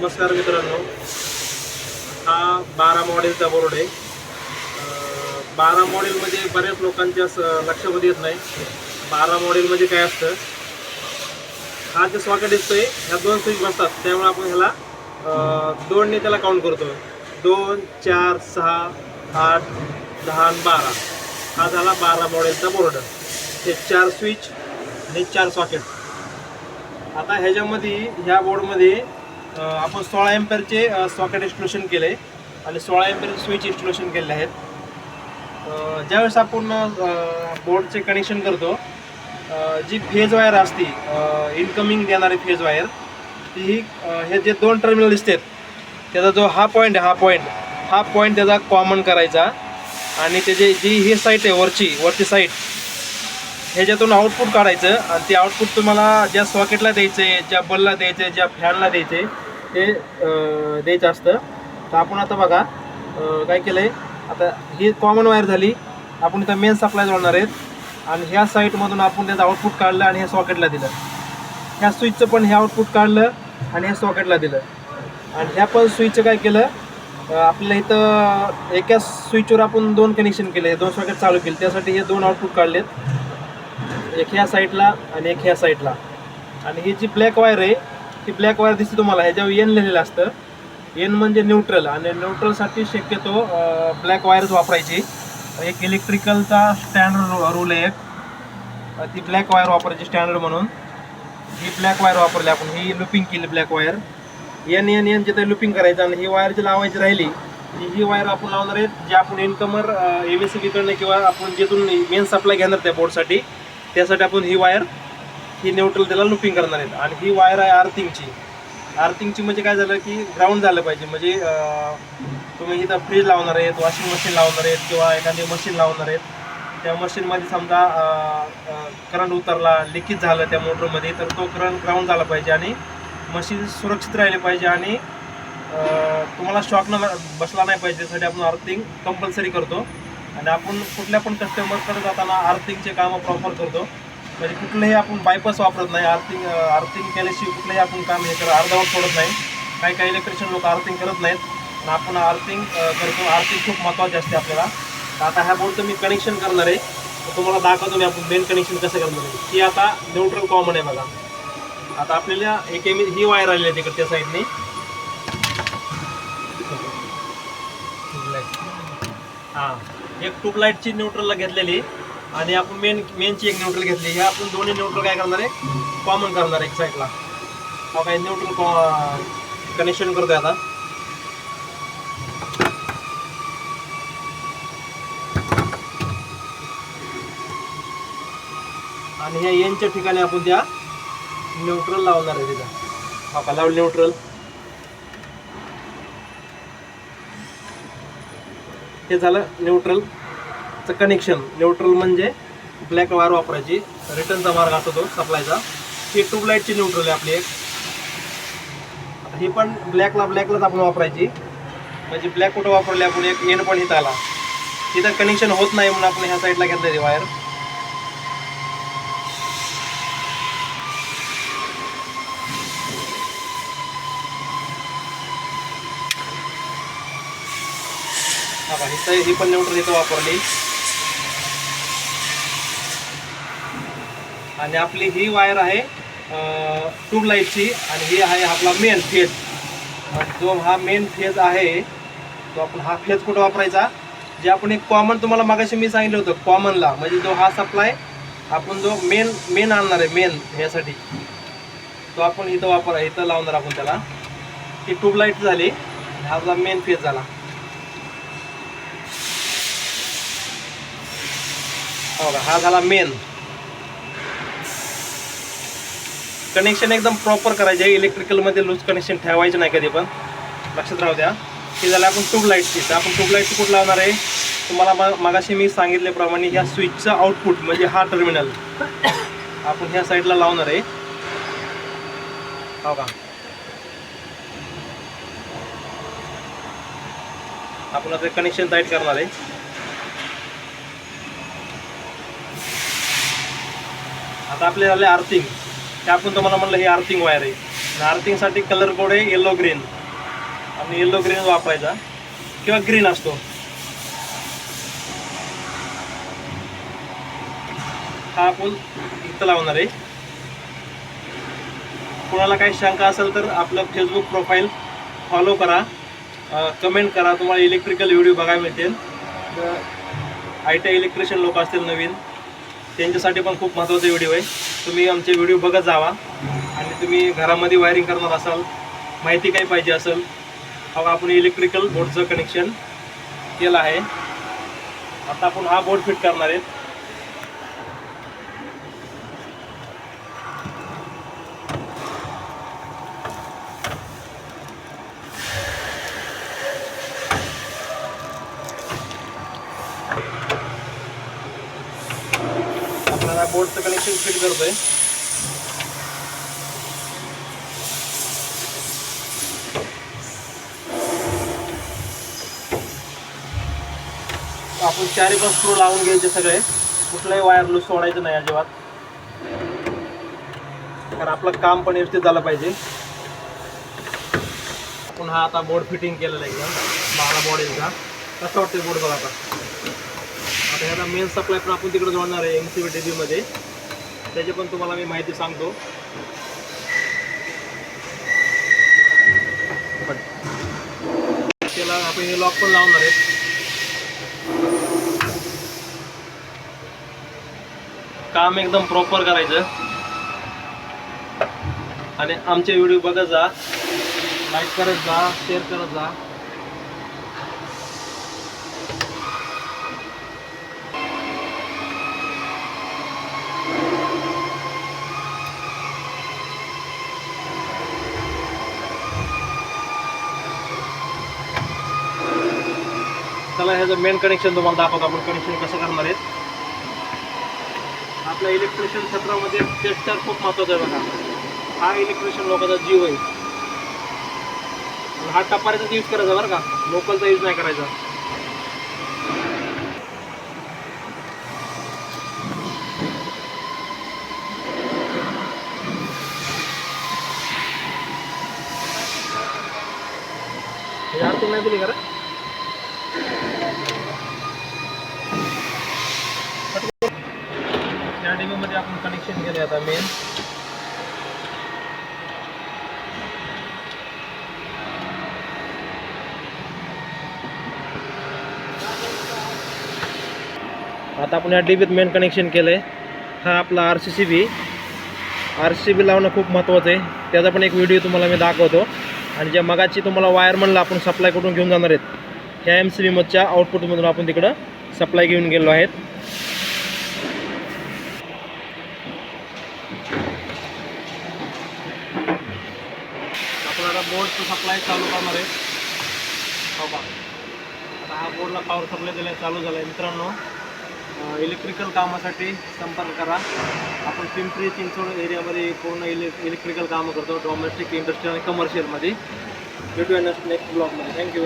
नमस्कार मित्रांनो. हा बारा मॉडेलचा बोर्ड आहे. बारा मॉडेलमध्ये म्हणजे बऱ्याच लोकांच्या लक्षामध्ये येत नाही. बारा मॉडेलमध्ये म्हणजे काय असतं? हा जे सॉकेट दिसतोय ह्या दोन स्विच बसतात. त्यामुळे आपण ह्याला दोनने त्याला काउंट करतो दोन चार सहा आठ दहा आणि बारा. हा झाला बारा मॉडेलचा बोर्ड हे चार स्विच आणि चार सॉकेट आता ह्याच्यामध्ये ह्या बोर्डमध्ये आपण सोळा एम्पेअरचे सॉकेट इन्स्टॉलेशन केले. आणि सोळा एम्पेअर स्विच इन्स्टॉलेशन केले आहेत. ज्यावेळेस आपण बोर्डचे कनेक्शन करतो जी फेज वायर असते इनकमिंग देणारी फेज वायर ती ही हे जे दोन टर्मिनल दिसतात त्याचा जो हा पॉईंट आहे हा पॉईंट हा पॉईंट त्याचा कॉमन करायचा. आणि त्याची जी ही साईट आहे वरची वरची साईट ह्याच्यातून आउटपुट काढायचं. आणि ते आउटपुट तुम्हाला ज्या सॉकेटला द्यायचं आहे ज्या बलला द्यायचं आहे ज्या फॅनला द्यायचं आहे ते द्यायचं असतं. तर आपण आता बघा काय केलं आहे आता ही कॉमन वायर झाली. आपण इथं मेन सप्लाय जोडणार आहेत. आणि ह्या साईटमधून आपण त्याचं आउटपुट काढलं आणि हे सॉकेटला दिलं. ह्या स्विचचं पण हे आउटपुट काढलं आणि हे सॉकेटला दिलं. आणि ह्या पण स्विचचं काय केलं? आपल्याला इथं एका स्विचवर आपण दोन कनेक्शन केले. दोन सॉकेट चालू केले. त्यासाठी हे दोन आउटपुट काढलेत. एक ह्या साईडला आणि एक ह्या साईडला आणि ही जी ब्लॅक वायर आहे ती ब्लॅक वायर दिसते तुम्हाला ह्याच्यावर एन लिहिलेलं असतं. एन म्हणजे न्यूट्रल आणि न्यूट्रलसाठी शक्यतो ब्लॅक वायरच वापरायची. एक इलेक्ट्रिकलचा स्टँडर्ड रूल आहे एक. ती ब्लॅक वायर वापरायची स्टँडर्ड म्हणून. ही ब्लॅक वायर वापरली आपण ही लुपिंग केली black wire N N N जिथे लुपिंग करायचं आणि ही वायर जी लावायची राहिली ही ही वायर आपण लावणार आहेत जे आपण इनकमर एम एस सी किंवा आपण जिथून मेन सप्लाय घेणार त्या बोर्डसाठी त्यासाठी आपण ही वायर ही न्यूट्रल त्याला लुपिंग करणार आहेत. आणि ही वायर आहे आर्थिंगची आर्थिंगची म्हणजे काय झालं की ग्राउंड झालं पाहिजे. म्हणजे तुम्ही इथं फ्रीज लावणार आहेत वॉशिंग मशीन लावणार आहेत किंवा एखादी मशीन लावणार आहेत. त्या मशीनमध्ये समजा करंट उतरला लिकेज झालं त्या मोटरमध्ये तर तो करंट ग्राउंड झाला पाहिजे आणि मशीन सुरक्षित राहिले पाहिजे आणि तुम्हाला शॉक न बसला नाही पाहिजे. त्यासाठी आपण अर्थिंग कंपल्सरी करतो. आणि आपण कुठल्या पण कस्टमरकडे जाताना आर्थिंगचे कामं प्रॉपर करतो. म्हणजे कुठलंही आपण बायपास वापरत नाही. आर्थिंग आर्थिंग केल्याशिवाय कुठलंही आपण काम हे करत अर्धवट सोडत नाही. काही काही इलेक्ट्रिशियन लोक अर्थिंग करत नाहीत. आणि आपण अर्थिंग करतो. आर्थिंग खूप महत्त्वाची असते आपल्याला. तर आता ह्या बोर्डचं मी कनेक्शन करणार आहे. तर तुम्हाला दाखवतो मी आपण मेन कनेक्शन कसं करणार आहे. ही आता न्यूट्रल कॉमन आहे बघा. आता आपल्याला एक एम ही वायर आलेली आहे तिकडे त्या साईडने हां. एक ट्यूबलाईटची न्यूट्रलला घेतलेली आणि आपण मेन मेनची एक न्यूट्रल घेतली. हे आपण दोन्ही न्यूट्रल काय करणार आहे? कॉमन करणार आहे एक साईडला हा काय न्यूट्रल कनेक्शन करतोय आता. आणि ह्या एनच्या ठिकाणी आपण त्या न्यूट्रल लावणार आहे तिथं. हा का लावलं न्यूट्रल हे झालं न्यूट्रल न्यूट्रलचं कनेक्शन न्यूट्रल म्हणजे ब्लॅक वायर वापरायची. रिटर्नचा मार्ग असतो तो सप्लायचा ही ट्यूबलाईटची न्यूट्रल आहे आपली एक. ही पण ब्लॅकला ब्लॅकलाच आपण वापरायची. म्हणजे ब्लॅक कुठं वापरली आपण? एक एन पण इथं आला. तिथं कनेक्शन होत नाही म्हणून आपण ह्या साईडला घेतलं ते वायर हा ही पण न्यूट्रल इथं वापरली. आणि आपली ही वायर आहे ट्यूबलाईटची आणि ही आहे आपला मेन फेज जो हा मेन फेज आहे तो आपण हा फेज कुठं वापरायचा? जे आपण एक कॉमन तुम्हाला मागाशी मी सांगितलं होतं कॉमनला म्हणजे जो हा सप्लाय आपण जो मेन मेन आणणार आहे मेन ह्यासाठी तो आपण इथं वापर इथं लावणार आपण त्याला. ही ट्यूबलाईट झाली हा आपला मेन फेज झाला. हो का हा झाला मेन कनेक्शन एकदम प्रॉपर करायचे इलेक्ट्रिकलमध्ये लूज कनेक्शन ठेवायचे नाही कधी पण. लक्षात राहू द्या. ही झालं आपण ट्यूबलाईटची तर आपण ट्यूबलाईटची कुठं लावणार आहे? तुम्हाला मा- मागाशी मी सांगितल्याप्रमाणे ह्या स्विचचं आउटपुट म्हणजे हा टर्मिनल आपण ह्या साईडला लावणार आहे. हो का आपण आता कनेक्शन टाईट करणार आहे. आता आपले झाले आर्थिंग आपण तुम्हाला म्हणलं हे आर्थिंग वायर आहे. आर्थिंगसाठी कलर कोड आहे येलो ग्रीन आणि येलो ग्रीन वापरायचा. किंवा ग्रीन असतो. हा आपण इथं लावणार आहे. कोणाला काही शंका असेल तर आपलं फेसबुक प्रोफाईल फॉलो करा. कमेंट करा. तुम्हाला इलेक्ट्रिकल व्हिडिओ बघायला मिळतील. आय टी इलेक्ट्रिशियन लोक असतील नवीन. त्यांच्यासाठी पण खूप महत्त्वाचा व्हिडिओ आहे. तुम्ही आमचे व्हिडिओ बघत जावा. आणि तुम्ही घरामध्ये वायरिंग करणार असाल माहिती काही पाहिजे असेल हवा आपण इलेक्ट्रिकल बोर्डचं कनेक्शन केलं आहे. आता आपण हा बोर्ड फिट करणार आहे आपल्याला बोर्डचं कनेक्शन फिट करतोय. आपण चारी पण स्क्रू लावून घ्यायचे सगळे. कुठलाही वायर लूज सोडायचं नाही अजिबात. कारण आपलं काम पण व्यवस्थित झालं पाहिजे. आपण हा आता बोर्ड फिटिंग केलेला आहे एकदम. बारा बॉडीचा कसं वाटतं बोर्ड बघा आता? आता ह्याला मेन सप्लाय पण आपण तिकडे जोडणार आहे एम सी बी टी मध्ये. त्याची पण तुम्हाला मी माहिती सांगतो. त्याला आपण हे लॉक पण लावणार आहे काम एकदम प्रॉपर करायचं. आणि आमचे व्हिडिओ बघत जा लाईक करत जा शेअर करत जा. तुम्हाला ह्याचं मेन कनेक्शन तुम्हाला दाखवतो आपण. कनेक्शन कसं करणार आहेत आपल्या इलेक्ट्रिशियन क्षेत्रामध्ये टेस्टर खूप महत्त्वाचा आहे बघा. हा इलेक्ट्रिशियन लोकांचा जीव आहे. हा टपारीचाच यूज करायचा बरं का. लोकलचा यूज नाही करायचा. हे आरती नाही दिली का आपण कनेक्शन केले आता मेन आता आपण या डीबीत मेन कनेक्शन केलं आहे हा आपला R C C B R C B लावणं खूप महत्त्वाचं आहे. त्याचा पण एक व्हिडिओ तुम्हाला मी दाखवतो. आणि ज्या मगाची तुम्हाला वायर म्हणलं आपण सप्लाय करून घेऊन जाणार आहेत? ह्या एम सी बीमधच्या आउटपुटमधून आपण तिकडं सप्लाय घेऊन गेलो आहेत आपण आता सप्लाय चालू करणार आहे. हो बा आता हा बोर्डला पॉवर सप्लाय दिला चालू झाला आहे मित्रांनो इलेक्ट्रिकल कामासाठी संपर्क करा. आपण पिंपरी चिंचवड एरियामध्ये पूर्ण इले इलेक्ट्रिकल कामं करतो डोमेस्टिक इंडस्ट्री आणि कमर्शियलमध्ये भेटूया नेक्स्ट ब्लॉगमध्ये थँक्यू